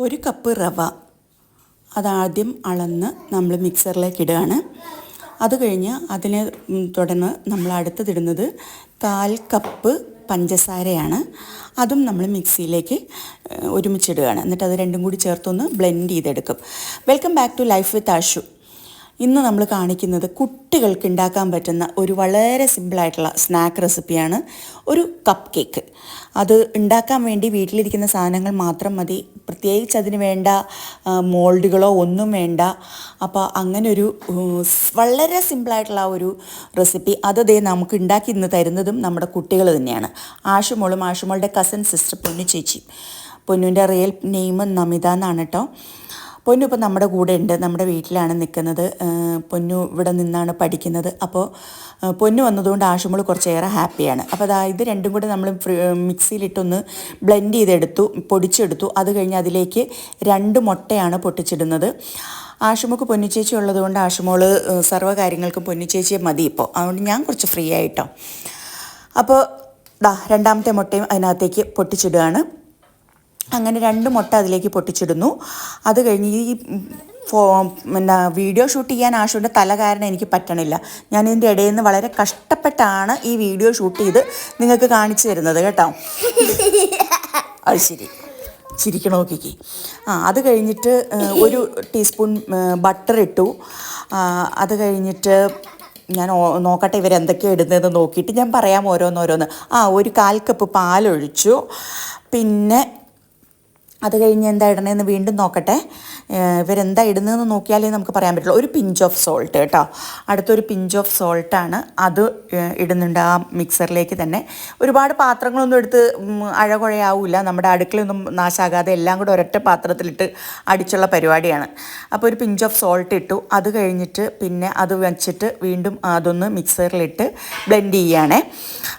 ഒരു കപ്പ് റവ അതാദ്യം അളന്ന് നമ്മൾ മിക്സറിലേക്ക് ഇടുകയാണ്. അത് കഴിഞ്ഞ് അതിനെ തുടർന്ന് നമ്മൾ അടുത്തതിടുന്നത് കാൽ കപ്പ് പഞ്ചസാരയാണ്. അതും നമ്മൾ മിക്സിയിലേക്ക് ഒരുമിച്ചിടുകയാണ്. എന്നിട്ട് അത് രണ്ടും കൂടി ചേർത്തൊന്ന് ബ്ലെൻഡ് ചെയ്തെടുക്കും. Welcome back to life with Ashu. ഇന്ന് നമ്മൾ കാണിക്കുന്നത് കുട്ടികൾക്ക് ഉണ്ടാക്കാൻ പറ്റുന്ന ഒരു വളരെ സിമ്പിളായിട്ടുള്ള സ്നാക്ക് റെസിപ്പിയാണ് ഒരു കപ്പ് കേക്ക് അത് ഉണ്ടാക്കാൻ വേണ്ടി വീട്ടിലിരിക്കുന്ന സാധനങ്ങൾ മാത്രം മതി. പ്രത്യേകിച്ച് അതിന് വേണ്ട മോൾഡുകളോ ഒന്നും വേണ്ട. അപ്പോൾ അങ്ങനൊരു വളരെ സിമ്പിളായിട്ടുള്ള ഒരു റെസിപ്പി അത് ദേ നമുക്ക് ഉണ്ടാക്കി ഇന്ന് തരുന്നതും നമ്മുടെ കുട്ടികൾ തന്നെയാണ്. ആഷുമോളും ആഷുമോളുടെ കസിൻ സിസ്റ്റർ പൊന്നു ചേച്ചി. പൊന്നുവിന്റെ റിയൽ നെയിം നമിത എന്നാണ് കേട്ടോ. പൊന്നു ഇപ്പം നമ്മുടെ കൂടെ ഉണ്ട് നമ്മുടെ വീട്ടിലാണ് നിൽക്കുന്നത്. പൊന്നു ഇവിടെ നിന്നാണ് പഠിക്കുന്നത്. അപ്പോൾ പൊന്നു വന്നതുകൊണ്ട് ആഷുമോൾ കുറച്ചേറെ ഹാപ്പിയാണ്. അപ്പോൾ അതാ ഇത് രണ്ടും കൂടെ നമ്മൾ മിക്സിയിലിട്ടൊന്ന് ബ്ലെൻഡ് ചെയ്തെടുത്തു പൊടിച്ചെടുത്തു. അത് കഴിഞ്ഞ് അതിലേക്ക് രണ്ട് മുട്ടയാണ് പൊട്ടിച്ചിടുന്നത്. ആഷുമുക്ക് പൊന്നിച്ചേച്ചി ഉള്ളതുകൊണ്ട് കൊണ്ട് ഏഹ് സർവ കാര്യങ്ങൾക്കും പൊന്നിച്ചേച്ചിയെ മതി ഇപ്പോൾ. അതുകൊണ്ട് ഞാൻ കുറച്ച് ഫ്രീ ആയിട്ടോ. അപ്പോൾ ദാ രണ്ടാമത്തെ മുട്ടയും അതിനകത്തേക്ക് പൊട്ടിച്ചിടുകയാണ്. അങ്ങനെ രണ്ട് മുട്ട അതിലേക്ക് പൊട്ടിച്ചിടുന്നു. അത് കഴിഞ്ഞ് ഈ ഫോ പിന്നെ വീഡിയോ ഷൂട്ട് ചെയ്യാൻ ആഷുവിന്റെ തല കാരണം എനിക്ക് പറ്റണില്ല. ഞാൻ ഇതിന്റെ ഇടയിൽ നിന്ന് വളരെ കഷ്ടപ്പെട്ടാണ് ഈ വീഡിയോ ഷൂട്ട് ചെയ്ത് നിങ്ങൾക്ക് കാണിച്ചു തരുന്നത് കേട്ടോ. അത് ശരി. ചിരിക്കണ നോക്കിക്ക്. ആ അത് കഴിഞ്ഞിട്ട് ഒരു ടീസ്പൂൺ ബട്ടർ ഇട്ടു. അത് കഴിഞ്ഞിട്ട് ഞാൻ നോക്കട്ടെ ഇവരെന്തൊക്കെയാണ് ഇടുന്നതെന്ന് നോക്കിയിട്ട് ഞാൻ പറയാം ഓരോന്നോരോന്ന്. ആ ഒരു കാൽ കപ്പ് പാലൊഴിച്ചു. പിന്നെ അത് കഴിഞ്ഞ് എന്താ ഇടണേന്ന് വീണ്ടും നോക്കട്ടെ. ഇവരെന്താ ഇടുന്നതെന്ന് നോക്കിയാലേ നമുക്ക് പറയാൻ പറ്റുള്ളൂ. ഒരു പിഞ്ച് ഓഫ് സോൾട്ട് കേട്ടോ. അടുത്തൊരു പിഞ്ച് ഓഫ് സോൾട്ടാണ് അത് ഇടുന്നുണ്ട് ആ മിക്സറിലേക്ക് തന്നെ. ഒരുപാട് പാത്രങ്ങളൊന്നും എടുത്ത് അഴകുഴയാവില്ല നമ്മുടെ അടുക്കളയൊന്നും നാശാകാതെ എല്ലാം കൂടെ ഒരൊറ്റ പാത്രത്തിലിട്ട് അടിച്ചുള്ള പരിപാടിയാണ്. അപ്പോൾ ഒരു പിഞ്ച് ഓഫ് സോൾട്ട് ഇട്ടു. അത് കഴിഞ്ഞിട്ട് പിന്നെ അത് വെച്ചിട്ട് വീണ്ടും അതൊന്ന് മിക്സറിലിട്ട് ബ്ലെൻഡ് ചെയ്യുകയാണേ.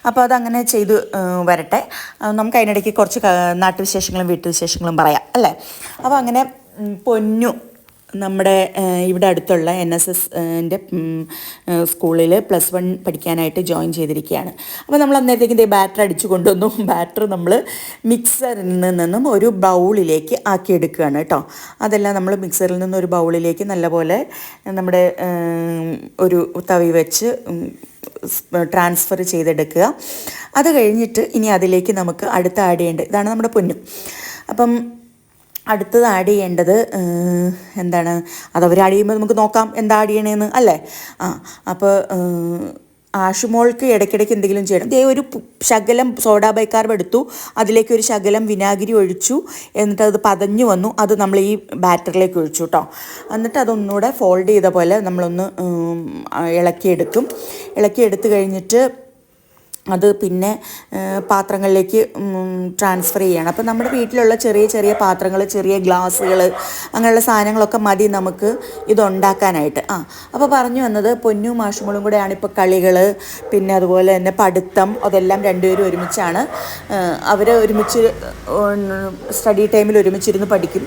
അപ്പോൾ അതങ്ങനെ ചെയ്ത് വരട്ടെ. നമുക്ക് അതിനിടയ്ക്ക് കുറച്ച് നാട്ടുവിശേഷങ്ങളും വീട്ടുവിശേഷങ്ങളും പറയാം അല്ലേ? അപ്പോൾ അങ്ങനെ പൊന്നു നമ്മുടെ ഇവിടെ അടുത്തുള്ള എൻ എസ് എസിന്റെ സ്കൂളിൽ പ്ലസ് വൺ പഠിക്കാനായിട്ട് ജോയിൻ ചെയ്തിരിക്കുകയാണ്. അപ്പോൾ നമ്മൾ അന്നേരത്തേക്ക് ഇതേ ബാറ്റർ അടിച്ചു കൊണ്ടുവന്നു. ബാറ്റർ നമ്മൾ മിക്സറിൽ നിന്നും ഒരു ബൗളിലേക്ക് ആക്കിയെടുക്കുകയാണ് കേട്ടോ. അതെല്ലാം നമ്മൾ മിക്സറിൽ നിന്ന് ഒരു ബൗളിലേക്ക് നല്ലപോലെ നമ്മുടെ ഒരു തവി വെച്ച് ട്രാൻസ്ഫർ ചെയ്തെടുക്കുക. അത് കഴിഞ്ഞിട്ട് ഇനി അതിലേക്ക് നമുക്ക് അടുത്ത ആഡ് ചെയ്യേണ്ടത് ഇതാണ് നമ്മുടെ പൊന്നും. അപ്പം അടുത്തത് ആഡ് ചെയ്യേണ്ടത് എന്താണ് അത് അവർ ആഡ് ചെയ്യുമ്പോൾ നമുക്ക് നോക്കാം എന്താ ആഡ് ചെയ്യണേന്ന് അല്ലേ? ആ അപ്പോൾ ആഷുമോൾക്ക് ഇടയ്ക്കിടയ്ക്ക് എന്തെങ്കിലും ചെയ്യണം. ദേ ഒരു ശകലം സോഡാ ബൈക്കാർബ് എടുത്തു അതിലേക്ക് ഒരു ശകലം വിനാഗിരി ഒഴിച്ചു എന്നിട്ട് അത് പതഞ്ഞു വന്നു അത് നമ്മൾ ഈ ബാറ്ററിലേക്ക് ഒഴിച്ചു കേട്ടോ എന്നിട്ട് അതൊന്നുകൂടെ ഫോൾഡ് ചെയ്ത പോലെ നമ്മളൊന്ന് ഇളക്കിയെടുക്കും. ഇളക്കിയെടുത്ത് കഴിഞ്ഞിട്ട് അത് പിന്നെ പാത്രങ്ങളിലേക്ക് ട്രാൻസ്ഫർ ചെയ്യണം. അപ്പോൾ നമ്മുടെ വീട്ടിലുള്ള ചെറിയ ചെറിയ പാത്രങ്ങൾ ചെറിയ ഗ്ലാസ്സുകൾ അങ്ങനെയുള്ള സാധനങ്ങളൊക്കെ മതി നമുക്ക് ഇതുണ്ടാക്കാനായിട്ട്. ആ അപ്പോൾ പറഞ്ഞു വന്നത് പൊന്നും മാഷുമോളും കൂടെയാണ് ഇപ്പോൾ കളികൾ പിന്നെ അതുപോലെ തന്നെ പഠിത്തം അതെല്ലാം രണ്ടുപേരും ഒരുമിച്ചാണ്. അവർ ഒരുമിച്ച് സ്റ്റഡി ടൈമിൽ ഒരുമിച്ചിരുന്ന് പഠിക്കും.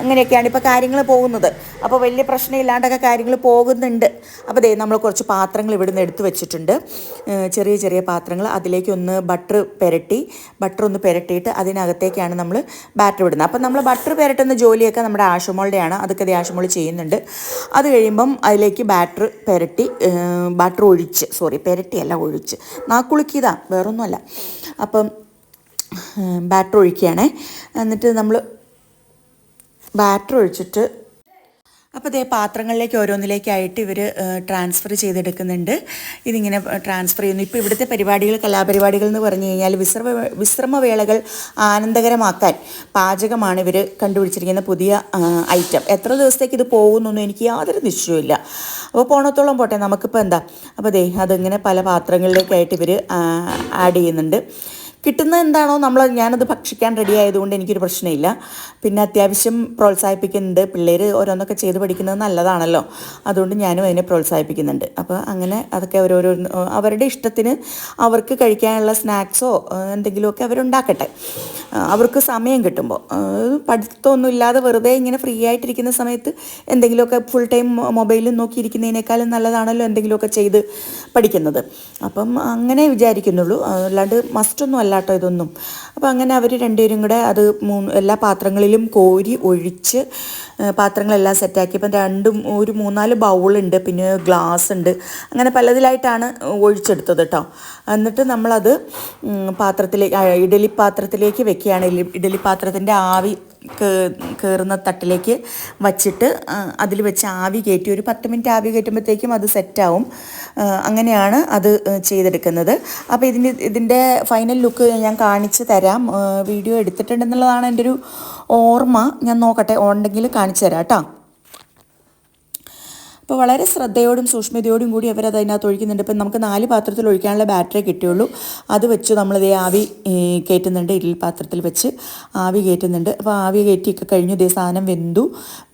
അങ്ങനെയൊക്കെയാണ് ഇപ്പോൾ കാര്യങ്ങൾ പോകുന്നത്. അപ്പോൾ വലിയ പ്രശ്നമില്ലാണ്ടൊക്കെ കാര്യങ്ങൾ പോകുന്നുണ്ട്. അപ്പോൾ ദേ നമ്മൾ കുറച്ച് പാത്രങ്ങൾ ഇവിടുന്ന് എടുത്തു വെച്ചിട്ടുണ്ട്. ചെറിയ ചെറിയ പാത്രങ്ങൾ അതിലേക്ക് ഒന്ന് ബട്ടർ പെരട്ടി ബട്ടർ ഒന്ന് പെരട്ടിയിട്ട് അതിനകത്തേക്കാണ് നമ്മൾ ബാറ്റർ വിടുന്നത് അപ്പം നമ്മൾ ബട്ടർ പെരട്ടുന്ന ജോലിയൊക്കെ നമ്മുടെ ആശുമോളുടെയാണ്. അതൊക്കെ ദേ ആശുമോൾ ചെയ്യുന്നുണ്ട്. അത് കഴിയുമ്പം അതിലേക്ക് ബാറ്റർ പെരട്ടി ബട്ടർ ഒഴിച്ച് സോറി പെരട്ടിയല്ല ഒഴിച്ച്. നാക്കുളുക്കിയതാ വേറൊന്നുമല്ല. അപ്പം ബാറ്റർ ഒഴിക്കുകയാണേ. എന്നിട്ട് നമ്മൾ ബാറ്റർ ഒഴിച്ചിട്ട് അപ്പോൾ ഇതേ പാത്രങ്ങളിലേക്ക് ഓരോന്നിലേക്കായിട്ട് ഇവർ ട്രാൻസ്ഫർ ചെയ്തെടുക്കുന്നുണ്ട്. ഇതിങ്ങനെ ട്രാൻസ്ഫർ ചെയ്യുന്നു. ഇപ്പോൾ ഇവിടുത്തെ പരിപാടികൾ കലാപരിപാടികൾ എന്ന് പറഞ്ഞു കഴിഞ്ഞാൽ വിശ്രമ വിശ്രമവേളകൾ ആനന്ദകരമാക്കാൻ പാചകമാണ് ഇവർ കണ്ടുപിടിച്ചിരിക്കുന്ന പുതിയ ഐറ്റം എത്ര ദിവസത്തേക്ക് ഇത് പോകുന്നൊന്നും എനിക്ക് യാതൊരു നിശ്ചയമില്ല അപ്പോൾ പോണത്തോളം പോട്ടെ നമുക്കിപ്പോൾ എന്താ? അപ്പോൾ ദേ അതിങ്ങനെ പല പാത്രങ്ങളിലേക്കായിട്ട് ഇവർ ആഡ് ചെയ്യുന്നുണ്ട്. കിട്ടുന്നത് എന്താണോ നമ്മൾ ഞാനത് ഭക്ഷിക്കാൻ റെഡി ആയതുകൊണ്ട് എനിക്കൊരു പ്രശ്നമില്ല. പിന്നെ അത്യാവശ്യം പ്രോത്സാഹിപ്പിക്കുന്നുണ്ട്. പിള്ളേർ ഓരോന്നൊക്കെ ചെയ്ത് പഠിക്കുന്നത് നല്ലതാണല്ലോ. അതുകൊണ്ട് ഞാനും അതിനെ പ്രോത്സാഹിപ്പിക്കുന്നുണ്ട്. അപ്പോൾ അങ്ങനെ അതൊക്കെ ഓരോരോ അവരുടെ ഇഷ്ടത്തിന് അവർക്ക് കഴിക്കാനുള്ള സ്നാക്സോ എന്തെങ്കിലുമൊക്കെ അവരുണ്ടാക്കട്ടെ. അവർക്ക് സമയം കിട്ടുമ്പോൾ. പഠിത്തമൊന്നും ഇല്ലാതെ വെറുതെ ഇങ്ങനെ ഫ്രീ ആയിട്ടിരിക്കുന്ന സമയത്ത് എന്തെങ്കിലുമൊക്കെ ഫുൾ ടൈം മൊബൈലിൽ നോക്കിയിരിക്കുന്നതിനേക്കാളും നല്ലതാണല്ലോ എന്തെങ്കിലുമൊക്കെ ചെയ്ത് പഠിക്കുന്നത്. അപ്പം അങ്ങനെ വിചാരിക്കുന്നുള്ളൂ. അല്ലാണ്ട് മസ്റ്റൊന്നും അല്ല. അല്ല കേട്ടോ ഇതൊന്നും. അപ്പോൾ അങ്ങനെ അവർ രണ്ടുപേരും കൂടെ അത് മൂന്ന് എല്ലാ പാത്രങ്ങളിലും കോരി ഒഴിച്ച് പാത്രങ്ങളെല്ലാം സെറ്റാക്കി. ഇപ്പം രണ്ടും ഒരു മൂന്നാൽ ബൗളുണ്ട് പിന്നെ ഗ്ലാസ് ഉണ്ട് അങ്ങനെ പലതിലായിട്ടാണ് ഒഴിച്ചെടുത്തത് കേട്ടോ എന്നിട്ട് നമ്മളത് പാത്രത്തിലേക്ക് ഇഡലി പാത്രത്തിലേക്ക് വെക്കുകയാണ്. ഇഡലി പാത്രത്തിന്റെ ആവി കയറുന്ന തട്ടിലേക്ക് വച്ചിട്ട് അതിൽ വെച്ച് ആവി കയറ്റി ഒരു പത്ത് മിനിറ്റ് ആവി കയറ്റുമ്പോഴത്തേക്കും അത് സെറ്റാവും. അങ്ങനെയാണ് അത് ചെയ്തെടുക്കുന്നത്. അപ്പോൾ ഇതിന്റെ ഇതിന്റെ ഫൈനൽ ലുക്ക് ഞാൻ കാണിച്ചു തരാം. വീഡിയോ എടുത്തിട്ടുണ്ടെന്നുള്ളതാണ് എന്റെ ഒരു ഓർമ്മ. ഞാൻ നോക്കട്ടെ ഉണ്ടെങ്കിൽ കാണിച്ചു തരാം കേട്ടോ. അപ്പോൾ വളരെ ശ്രദ്ധയോടും സൂക്ഷ്മതയോടും കൂടി അവരത് അതിനകത്ത് ഒഴിക്കുന്നുണ്ട്. ഇപ്പം നമുക്ക് നാല് പാത്രത്തിൽ ഒഴിക്കാനുള്ള ബാറ്ററി കിട്ടിയുള്ളൂ. അത് വെച്ച് നമ്മളിതേ ആവി കയറ്റുന്നുണ്ട്. ഇഡ്ഡലി പാത്രത്തിൽ വെച്ച് ആവി കയറ്റുന്നുണ്ട്. അപ്പോൾ ആവി കയറ്റിയൊക്കെ കഴിഞ്ഞു ഇതേ സാധനം വെന്തു.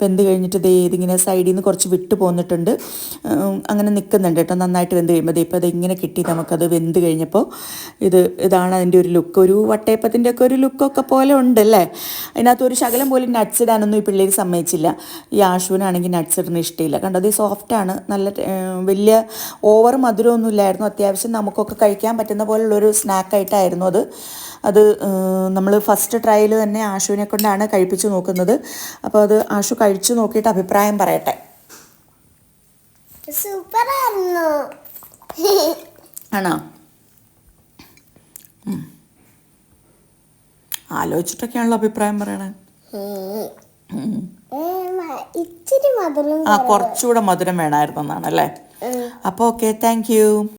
വെന്ത് കഴിഞ്ഞിട്ട് ഇതേ ഇതിങ്ങനെ സൈഡിൽ നിന്ന് കുറച്ച് വിട്ട് പോന്നിട്ടുണ്ട്. അങ്ങനെ നിൽക്കുന്നുണ്ട് കേട്ടോ. നന്നായിട്ട് വെന്ത് കഴിയുമ്പോൾ ദേ ഇപ്പോൾ അത് ഇങ്ങനെ കിട്ടി നമുക്കത് വെന്ത് കഴിഞ്ഞപ്പോൾ ഇത് ഇതാണ് അതിന്റെ ഒരു ലുക്ക്. ഒരു വട്ടയപ്പത്തിന്റെ ഒക്കെ ഒരു ലുക്കൊക്കെ പോലെ ഉണ്ട് അല്ലേ? അതിനകത്ത് ഒരു ശകലം പോലും നട്സ് ഇടാനൊന്നും ഈ പിള്ളേർ സമ്മതിച്ചില്ല. ഈ ആശുവിനാണെങ്കിൽ നട്സ് ഇടുന്ന ഇഷ്ടമില്ല. കണ്ടോ? അത് സോഫ്റ്റാണ് നല്ല വലിയ ഓവർ മധുരമൊന്നും ഇല്ലായിരുന്നു അത്യാവശ്യം നമുക്കൊക്കെ കഴിക്കാൻ പറ്റുന്ന പോലുള്ളൊരു സ്നാക്കായിട്ടായിരുന്നു അത്. അത് നമ്മൾ ഫസ്റ്റ് ട്രയൽ തന്നെ ആശുവിനെ കൊണ്ടാണ് കഴിപ്പിച്ച് നോക്കുന്നത്. അപ്പോൾ അത് ആശു കഴിച്ചു നോക്കിയിട്ട് അഭിപ്രായം പറയട്ടെ. സൂപ്പറായിരുന്നു. ആണോ. ആലോചിച്ചിട്ടൊക്കെയാണല്ലോ അഭിപ്രായം പറയണേ. ആ കുറച്ചുകൂടെ മധുരം വേണമായിരുന്നു എന്നാണ് അല്ലേ? അപ്പോൾ ഓക്കെ താങ്ക് യു